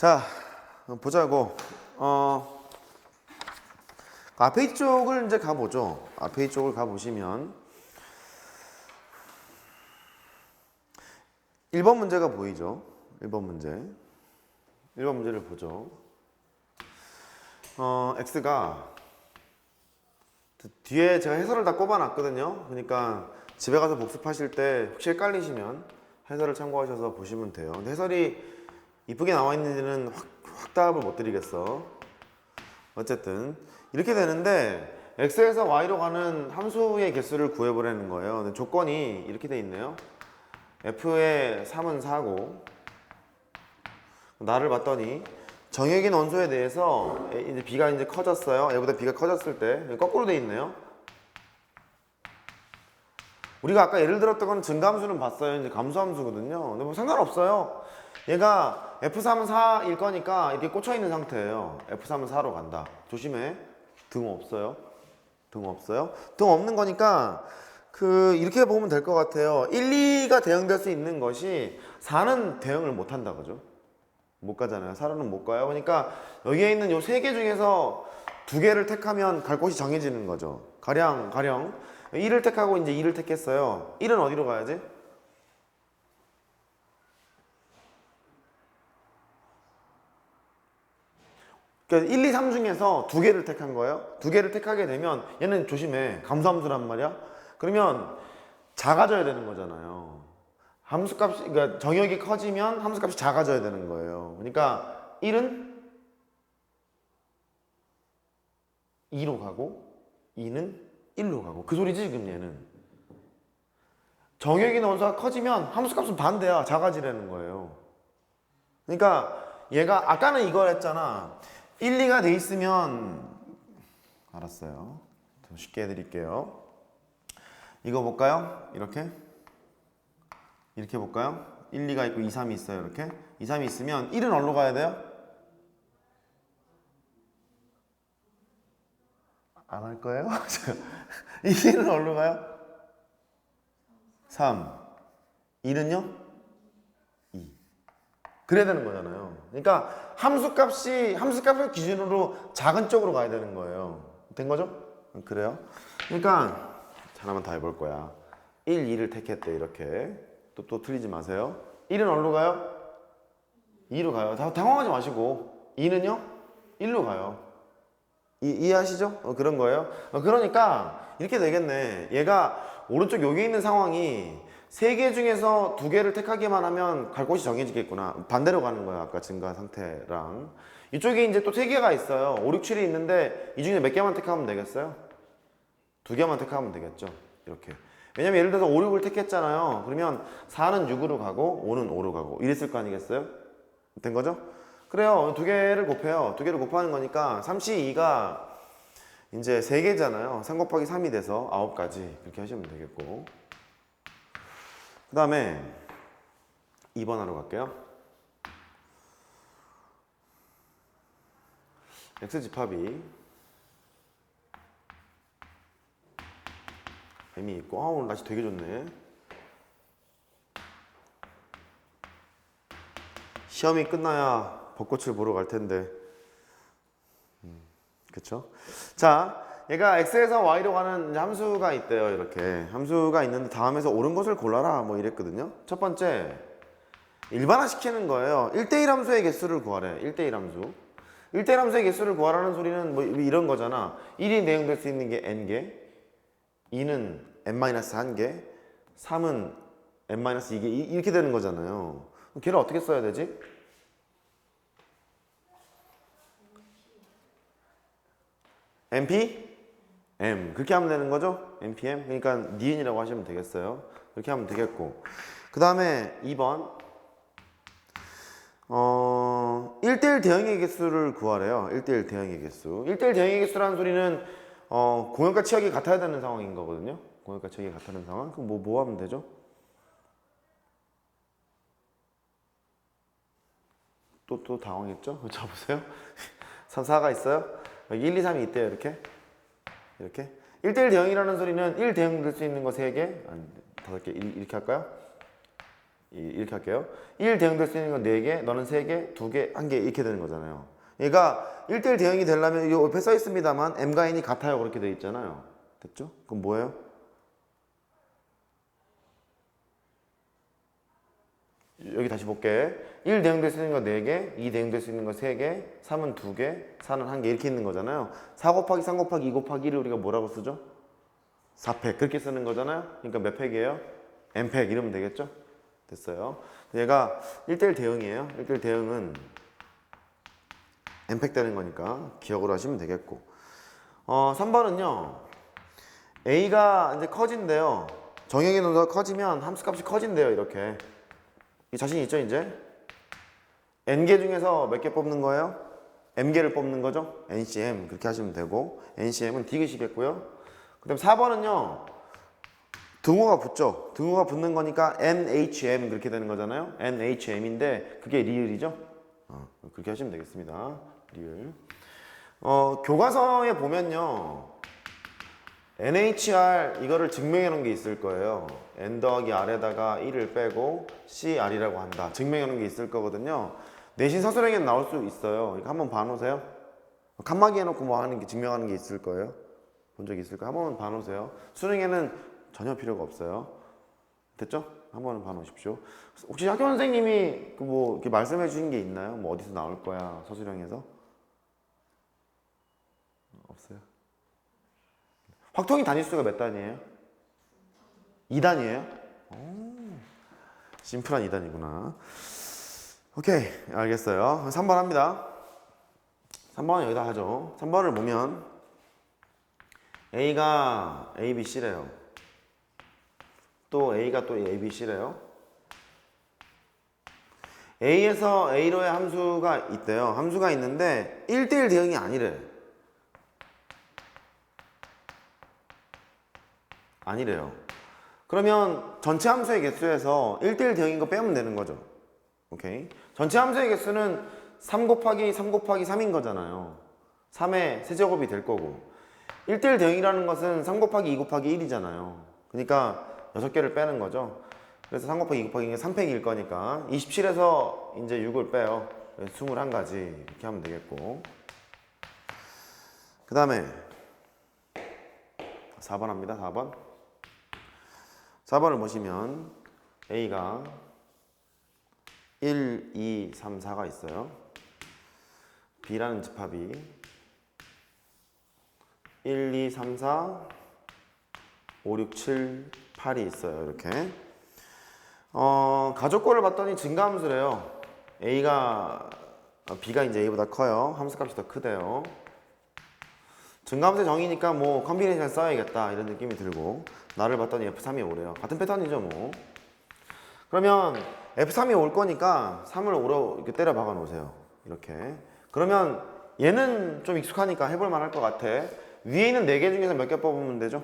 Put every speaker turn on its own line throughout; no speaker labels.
자, 보자고. 어, 앞에 이쪽을 이제 가보죠. 앞에 이쪽을 가보시면 1번 문제가 보이죠. 1번 문제. 1번 문제를 보죠. 어, x가 뒤에 제가 해설을 다 꼽아놨거든요. 그러니까 집에 가서 복습하실 때 혹시 헷갈리시면 해설을 참고하셔서 보시면 돼요. 근데 해설이 이쁘게 나와 있는지는 확, 확 답을 못 드리겠어. 어쨌든 이렇게 되는데 x에서 y로 가는 함수의 개수를 구해보라는 거예요. 조건이 이렇게 돼 있네요. f의 3은 4고 나를 봤더니 정액인 원소에 대해서 이제 b가 이제 커졌어요. 얘보다 b가 커졌을 때 거꾸로 돼 있네요. 우리가 아까 예를 들었던 건 증감수는 봤어요. 이제 감수함수거든요. 근데 뭐 상관없어요. 얘가 F3은 4일 거니까 이렇게 꽂혀 있는 상태예요. F3은 4로 간다. 조심해. 등 없어요. 등 없어요. 등 없는 거니까 그 이렇게 보면 될 것 같아요. 1, 2가 대응될 수 있는 것이 4는 대응을 못 한다 그죠? 못 가잖아요. 4는 못 가요. 그러니까 여기에 있는 요 세 개 중에서 두 개를 택하면 갈 곳이 정해지는 거죠. 가령 가령 1을 택하고 이제 2를 택했어요. 1은 어디로 가야지? 그러니까 1, 2, 3 중에서 두 개를 택한 거예요. 두 개를 택하게 되면 얘는 조심해. 감수함수란 말이야. 그러면 작아져야 되는 거잖아요. 함수값이 그러니까 정역이 커지면 함수값이 작아져야 되는 거예요. 그러니까 1은 2로 가고 2는 1로 가고 그 소리지 지금 얘는. 정역이 원소가 커지면 함수값은 반대야. 작아지라는 거예요. 그러니까 얘가 아까는 이걸 했잖아. 1, 2가 돼 있으면 알았어요. 좀 쉽게 해드릴게요. 이거 볼까요? 이렇게 이렇게 볼까요? 1, 2가 있고 2, 3이 있어요. 이렇게 2, 3이 있으면 1은 어디로 가야 돼요? 안 할 거예요? 1은 어디로 가요? 3 2는요? 2 그래야 되는 거잖아요. 그러니까 함수값이 함수값을 기준으로 작은 쪽으로 가야 되는 거예요. 된 거죠? 그래요? 그러니까 하나만 더 해볼 거야. 1, 2를 택했대 이렇게 또, 또 틀리지 마세요. 1은 어디로 가요? 2로 가요. 다 당황하지 마시고 2는요? 1로 가요. 이, 이해하시죠? 어, 그런 거예요. 어, 그러니까 이렇게 되겠네. 얘가 오른쪽 여기 있는 상황이 세 개 중에서 두 개를 택하기만 하면 갈 곳이 정해지겠구나. 반대로 가는 거야. 아까 증가 상태랑. 이쪽에 이제 또 세 개가 있어요. 5, 6, 7이 있는데 이 중에 몇 개만 택하면 되겠어요? 두 개만 택하면 되겠죠. 이렇게. 왜냐면 예를 들어서 5, 6을 택했잖아요. 그러면 4는 6으로 가고 5는 5로 가고 이랬을 거 아니겠어요? 된 거죠? 그래요. 두 개를 곱해요. 두 개를 곱하는 거니까 3C2가 이제 세 개잖아요. 3 곱하기 3이 돼서 9가지 그렇게 하시면 되겠고 그 다음에 2번 하러 갈게요. X집합이 M이 있고 아 오늘 날씨 되게 좋네. 시험이 끝나야 벚꽃을 보러 갈 텐데. 음, 그쵸? 자, 얘가 x에서 y로 가는 함수가 있대요. 이렇게 함수가 있는데 다음에서 옳은 것을 골라라 뭐 이랬거든요. 첫 번째 일반화 시키는 거예요. 1대1 함수의 개수를 구하래. 1대1 함수. 1대1 함수의 개수를 구하라는 소리는 뭐 이런 거잖아. 1이 내용될 수 있는 게 n개, 2는 n-1개, 3은 n-2개 이렇게 되는 거잖아요. 걔를 어떻게 써야 되지? MP? M 그렇게 하면 되는 거죠? NPM 그러니까 니은이라고 하시면 되겠어요 그렇게 하면 되겠고 그 다음에 2번 어 1대1 대응의 개수를 구하래요 1대1 대응의 개수 1대1 대응의 개수라는 소리는 어 공역과 치역이 같아야 되는 상황인 거거든요 공역과 치역이 같다는 상황 그럼 뭐, 뭐 하면 되죠? 또, 또 당황했죠? 자, 보세요. 3, 4가 있어요. 여기 1, 2, 3이 있대요. 이렇게. 이렇게. 1대1 대응이라는 소리는 1 대응 될 수 있는 거 3개, 아니, 5개, 이렇게 할까요? 이- 이렇게 할게요. 1 대응 될 수 있는 건 4개, 너는 3개, 2개, 1개 이렇게 되는 거잖아요. 얘가 1대1 대응이 되려면 이 옆에 써 있습니다만 m과 n이 같아요. 그렇게 돼 있잖아요. 됐죠? 그럼 뭐예요? 여기 다시 볼게. 1 대응될 수 있는 거 4개, 2 대응될 수 있는 거 3개, 3은 2개, 4는 1개 이렇게 있는 거잖아요. 4 곱하기 3 곱하기 2 곱하기 1을 우리가 뭐라고 쓰죠? 4팩 그렇게 쓰는 거잖아요. 그러니까 몇 팩이에요? n팩 이러면 되겠죠? 됐어요. 얘가 1대1 대응이에요. 1대1 대응은 n팩 되는 거니까 기억으로 하시면 되겠고. 어, 3번은요. a가 이제 커진대요. 정형의 논도가 커지면 함수값이 커진대요. 이렇게. 이 자신 있죠, 이제? n개 중에서 몇 개 뽑는 거예요? m개를 뽑는 거죠? NCM 그렇게 하시면 되고 NCM은 디귿이겠고요. 그 다음 4번은요. 등호가 붙죠. 등호가 붙는 거니까 NHM 그렇게 되는 거잖아요. NHM인데 그게 리을이죠. 어, 그렇게 하시면 되겠습니다. 리을. 어, 교과서에 보면요. NHR 이거를 증명해 놓은 게 있을 거예요. N 더하기 R에다가 1을 빼고 CR이라고 한다. 증명해 놓은 게 있을 거거든요. 내신 서술형에는 나올 수 있어요. 이거 한번 봐놓으세요. 칸막이 해놓고 뭐 하는 게 증명하는 게 있을 거예요. 본 적 있을까요? 한번 봐놓으세요. 수능에는 전혀 필요가 없어요. 됐죠? 한번 봐놓으십시오. 혹시 학교 선생님이 그 뭐 이렇게 말씀해 주신 게 있나요? 뭐 어디서 나올 거야 서술형에서? 없어요. 확통이 단위수가 몇 단이에요? 2단이에요? 심플한 2단이구나. 오케이, 알겠어요. 3번 합니다. 3번은 여기다 하죠. 3번을 보면 A가 A, B, C래요. 또 A가 또 A, B, C래요. A에서 A로의 함수가 있대요. 함수가 있는데 1대1 대응이 아니래. 아니래요. 그러면 전체 함수의 개수에서 1대1 대응인 거 빼면 되는 거죠. 오케이. 전체 함수의 개수는 3 곱하기 3 곱하기 3인 거잖아요. 3의 세제곱이 될 거고. 1대1 대응이라는 것은 3 곱하기 2 곱하기 1이잖아요. 그러니까 6개를 빼는 거죠. 그래서 3 곱하기 2 곱하기 2는 3팩일 거니까 27에서 이제 6을 빼요. 21가지 이렇게 하면 되겠고. 그 다음에 4번 합니다. 4번. 4번을 보시면 A가 1, 2, 3, 4가 있어요. B라는 집합이 1, 2, 3, 4, 5, 6, 7, 8이 있어요. 이렇게. 어, 가족꼴을 봤더니 증가함수래요. A가 어, B가 이제 A보다 커요. 함수값이 더 크대요. 증가함수의 정의니까 뭐 컨비네이션 써야겠다 이런 느낌이 들고 나를 봤더니 F3이 오래요. 같은 패턴이죠 뭐. 그러면 F3이 올 거니까 3을 5로 이렇게 때려 박아 놓으세요. 이렇게. 그러면 얘는 좀 익숙하니까 해볼 만 할 것 같아. 위에 있는 4개 중에서 몇 개 뽑으면 되죠?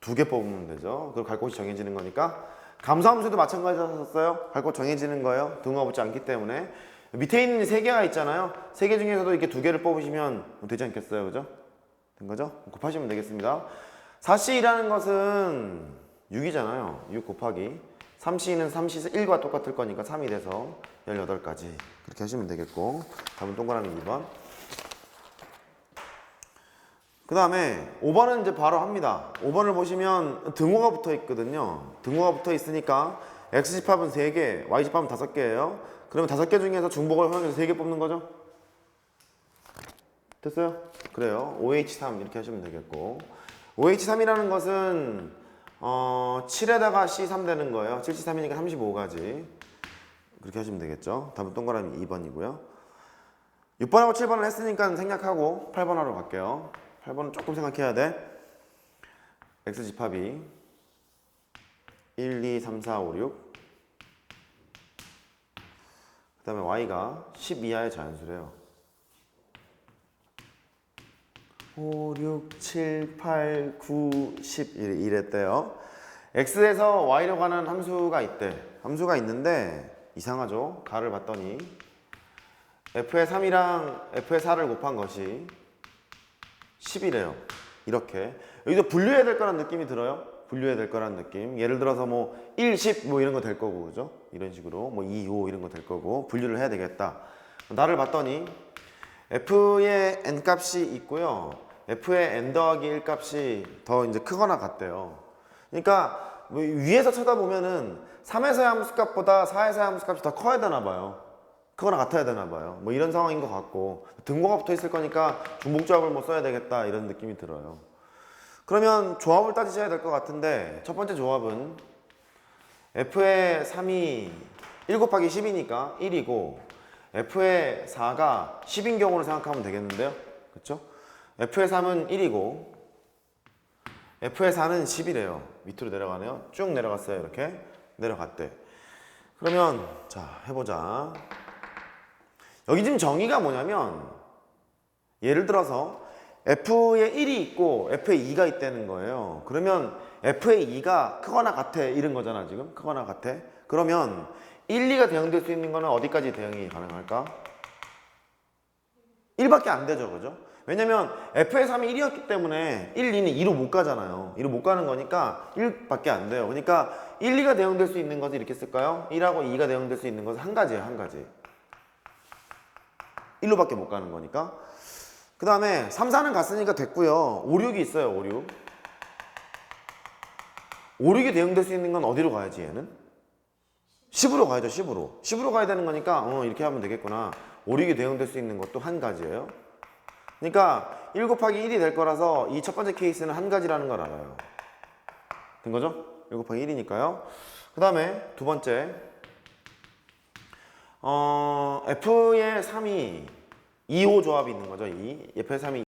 두 개 뽑으면 되죠. 그리고 갈 곳이 정해지는 거니까. 감소함수도 마찬가지였어요. 갈 곳 정해지는 거예요. 등호가 붙지 않기 때문에. 밑에 있는 세 개가 있잖아요. 세 개 중에서도 이렇게 두 개를 뽑으시면 되지 않겠어요. 그죠? 된 거죠? 곱하시면 되겠습니다. 4C라는 것은 6이잖아요. 6 곱하기 3C는 3C 1과 똑같을 거니까 3이 돼서 18가지 그렇게 하시면 되겠고 답은 동그라미 2번 그 다음에 5번은 이제 바로 합니다 5번을 보시면 등호가 붙어 있거든요 등호가 붙어 있으니까 X집합은 3개 Y집합은 5개예요 그러면 5개 중에서 중복을 활용해서 3개 뽑는 거죠? 됐어요? 그래요. OH3 이렇게 하시면 되겠고 OH3이라는 것은 어, 7에다가 C3 되는 거예요. 7, C3이니까 35가지 그렇게 하시면 되겠죠. 답은 동그라미 2번이고요. 6번하고 7번을 했으니까 생략하고 8번 하러 갈게요. 8번은 조금 생각해야 돼. X집합이 1, 2, 3, 4, 5, 6 그 다음에 Y가 10 이하의 자연수래요. 5, 6, 7, 8, 9, 10 이래- 이랬대요. x에서 y로 가는 함수가 있대. 함수가 있는데 이상하죠. 가를 봤더니 f의 3이랑 f의 4를 곱한 것이 10이래요. 이렇게. 여기서 분류해야 될 거란 느낌이 들어요. 분류해야 될 거라는 느낌. 예를 들어서 뭐 1, 10 뭐 이런 거 될 거고 그죠? 이런 식으로 뭐 2, 5 이런 거 될 거고 분류를 해야 되겠다. 나를 봤더니 f의 n 값이 있고요. f의 n 더하기 1 값이 더 이제 크거나 같대요. 그러니까 뭐 위에서 쳐다보면은 3에서의 함수값보다 4에서의 함수값이 더 커야 되나 봐요. 크거나 같아야 되나 봐요. 뭐 이런 상황인 것 같고 등고가 붙어 있을 거니까 중복조합을 뭐 써야 되겠다 이런 느낌이 들어요. 그러면 조합을 따지셔야 될 것 같은데 첫 번째 조합은 f의 3이 1 곱하기 10이니까 1이고 f의 4가 10인 경우로 생각하면 되겠는데요. 그렇죠? f의 3은 1이고 f의 4는 10이래요. 밑으로 내려가네요. 쭉 내려갔어요. 이렇게 내려갔대. 그러면 자 해보자. 여기 지금 정의가 뭐냐면 예를 들어서 f의 1이 있고 f의 2가 있다는 거예요. 그러면 f의 2가 크거나 같아 이런 거잖아 지금 크거나 같아. 그러면 1, 2가 대응될 수 있는 거는 어디까지 대응이 가능할까? 1밖에 안 되죠, 그죠? 왜냐면 f의 3이 1이었기 때문에 1, 2는 2로 못 가잖아요. 2로 못 가는 거니까 1밖에 안 돼요. 그러니까 1, 2가 대응될 수 있는 것을 이렇게 쓸까요? 1하고 2가 대응될 수 있는 것은 한 가지예요, 한 가지. 1로밖에 못 가는 거니까. 그 다음에 3, 4는 갔으니까 됐고요. 5, 6이 있어요, 5, 6. 5, 6이 대응될 수 있는 건 어디로 가야지, 얘는? 10으로 가야죠, 10으로. 10으로 가야 되는 거니까, 어, 이렇게 하면 되겠구나. 5, 6이 대응될 수 있는 것도 한 가지예요. 그러니까 1 곱하기 1이 될 거라서 이 첫 번째 케이스는 한 가지라는 걸 알아요. 된 거죠? 1 곱하기 1이니까요. 그 다음에 두 번째. 어, F의 3이 2호 조합이 있는 거죠. 2. F의 3이